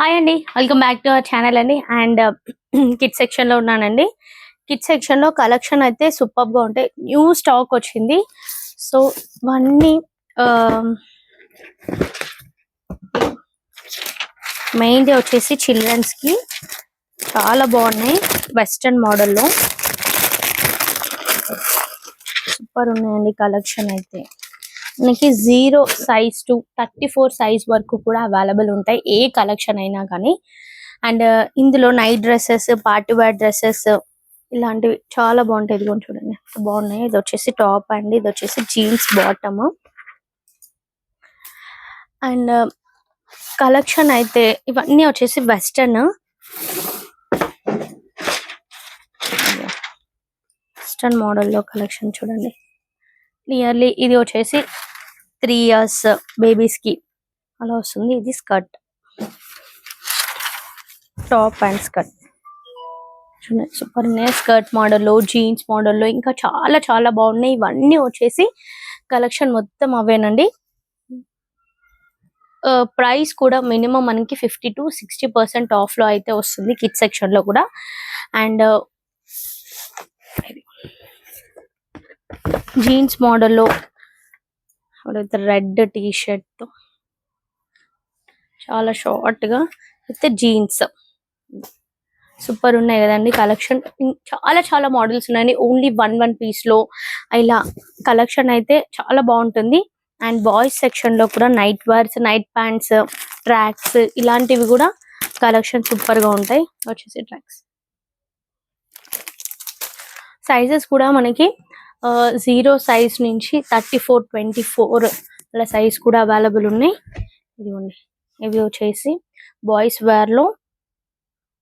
Hi అండి. Welcome back to our channel అండి. And kid సెక్షన్లో ఉన్నానండి. కిడ్ సెక్షన్లో కలెక్షన్ అయితే సూపర్గా ఉంటాయి. న్యూ స్టాక్ వచ్చింది. సో ఇవన్నీ um, మెయిన్ వచ్చేసి చిల్డ్రన్స్కి చాలా బాగున్నాయి. వెస్టర్న్ మోడల్లో సూపర్ ఉన్నాయండి కలెక్షన్ అయితే. మనకి zero size to thirty four size వరకు కూడా అవైలబుల్ ఉంటాయి. ఏ కలెక్షన్ అయినా కానీ. అండ్ uh, ఇందులో night dresses party wear dresses ఇలాంటివి చాలా బాగుంటాయి. ఇది కూడా చూడండి. బాగున్నాయి. ఇది వచ్చేసి టాప్ అండి. ఇది వచ్చేసి జీన్స్ బాటమ్ అండ్ కలెక్షన్ అయితే ఇవన్నీ వచ్చేసి వెస్టర్న్ వెస్టర్న్ మోడల్లో కలెక్షన్ చూడండి. నియర్లీ ఇది వచ్చేసి త్రీ ఇయర్స్ బేబీస్కి. అలా వస్తుంది. ఇది స్కర్ట్ టాప్ అండ్ స్కర్ట్ చూడండి సూపర్ ఉన్నాయి. స్కర్ట్ మోడల్లో జీన్స్ మోడల్లో ఇంకా చాలా చాలా బాగున్నాయి. ఇవన్నీ వచ్చేసి కలెక్షన్ మొత్తం అవేనండి. ప్రైస్ కూడా మినిమం మనకి ఫిఫ్టీ టు సిక్స్టీ పర్సెంట్ ఆఫ్లో అయితే వస్తుంది కిడ్స్ సెక్షన్లో కూడా. అండ్ జీన్స్ మోడల్లో రెడ్ టీ షర్ట్ చాలా షార్ట్గా అయితే జీన్స్. సూపర్ ఉన్నాయి కదండి కలెక్షన్. చాలా చాలా మోడల్స్ ఉన్నాయి ఓన్లీ వన్ వన్ పీస్లో ఇలా కలెక్షన్ అయితే చాలా బాగుంటుంది. అండ్ బాయ్స్ సెక్షన్లో కూడా night wears night pants tracks ఇలాంటివి కూడా కలెక్షన్ సూపర్గా ఉంటాయి. వచ్చేసి ట్రాక్స్. సైజెస్ కూడా మనకి జీరో సైజ్ నుంచి థర్టీ ఫోర్ ట్వంటీ ఫోర్ అలా సైజ్ కూడా అవైలబుల్ ఉన్నాయి. ఇదిగోండి ఇవి వచ్చేసి బాయ్స్ వేర్లో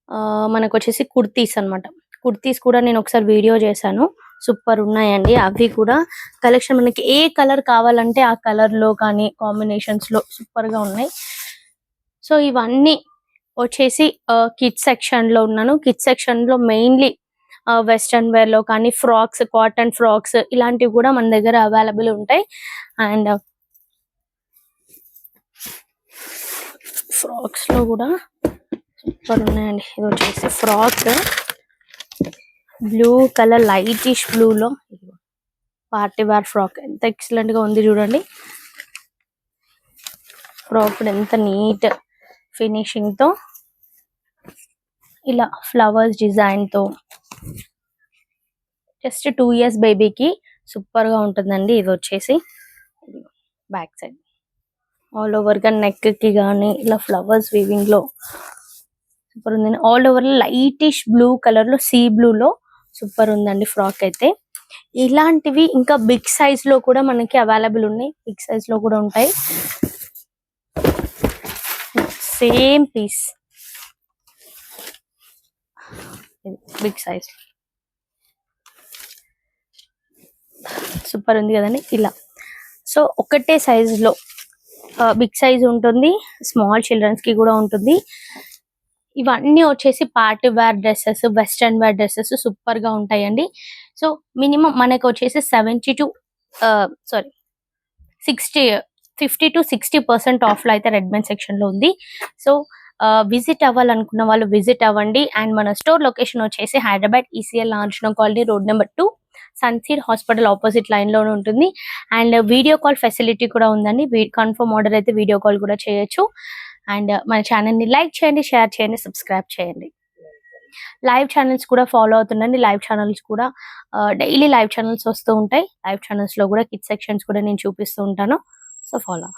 ఆ, మనకు వచ్చేసి కుర్తీస్ అన్నమాట. కుర్తీస్ కూడా నేను ఒకసారి వీడియో చేశాను. సూపర్ ఉన్నాయండి. అవి కూడా కలెక్షన్ మనకి ఏ కలర్ కావాలంటే ఆ కలర్లో కానీ కాంబినేషన్స్లో లో సూపర్గా ఉన్నాయి. సో ఇవన్నీ వచ్చేసి కిడ్స్ సెక్షన్లో ఉన్నాను. కిడ్స్ సెక్షన్లో మెయిన్లీ వెస్ట్రన్ వేర్లో కానీ ఫ్రాక్స్ కాటన్ ఫ్రాక్స్ ఇలాంటివి కూడా మన దగ్గర అవైలబుల్ ఉంటాయి. అండ్ ఫ్రాక్స్ uh, లో కూడా సూపర్ ఉన్నాయండి. ఇది వచ్చేసి frock blue colour lightish blue లో పార్టీ వేర్ ఫ్రాక్ ఎంత ఎక్సలెంట్గా ఉంది చూడండి. ఫ్రాక్ కూడా ఎంత నీట్ ఫినిషింగ్తో ఇలా ఫ్లవర్స్ డిజైన్తో జస్ట్ టూ ఇయర్స్ బేబీకి సూపర్గా ఉంటుందండి. ఇది వచ్చేసి బ్యాక్ సైడ్. ఆల్ ఓవర్గా నెక్కి గానీ ఇలా ఫ్లవర్స్ వీవింగ్లో సూపర్ ఉందండి. ఆల్ ఓవర్ లైటిష్ బ్లూ కలర్లో సీ బ్లూ లో సూపర్ ఉందండి ఫ్రాక్ అయితే. ఇలాంటివి ఇంకా బిగ్ సైజ్లో కూడా మనకి అవైలబుల్ ఉన్నాయి. బిగ్ సైజ్లో కూడా ఉంటాయి. Same piece. Big size. Super ఉంది కదండి ఇలా. సో ఒకటే సైజులో బిగ్ సైజ్ ఉంటుంది స్మాల్ చిల్డ్రన్స్కి కూడా ఉంటుంది. ఇవన్నీ వచ్చేసి party wear dresses western wear dresses సూపర్గా ఉంటాయండి. సో మినిమం మనకు వచ్చేసి seventy to sorry sixty fifty to sixty percent ఆఫ్లో అయితే రెడ్మెన్ సెక్షన్లో ఉంది. సో విజిట్ అవ్వాలనుకున్న వాళ్ళు విజిట్ అవ్వండి. అండ్ మన స్టోర్ లొకేషన్ వచ్చేసి హైదరాబాద్ ఈసీఎల్ నార్జన కాలనీ రోడ్ నెంబర్ టూ సన్సీడ్ హాస్పిటల్ ఆపోజిట్ లైన్లోనే ఉంటుంది. అండ్ వీడియో కాల్ ఫెసిలిటీ కూడా ఉందండి. కన్ఫర్మ్ ఆర్డర్ అయితే వీడియో కాల్ కూడా చేయొచ్చు. అండ్ మన ఛానల్ని లైక్ చేయండి షేర్ చేయండి సబ్స్క్రైబ్ చేయండి. లైవ్ ఛానల్స్ కూడా ఫాలో అవుతుండండి. లైవ్ ఛానల్స్ కూడా డైలీ లైవ్ ఛానల్స్ వస్తూ ఉంటాయి. లైవ్ ఛానల్స్లో కూడా కిడ్ సెక్షన్స్ కూడా నేను చూపిస్తూ ఉంటాను. So follow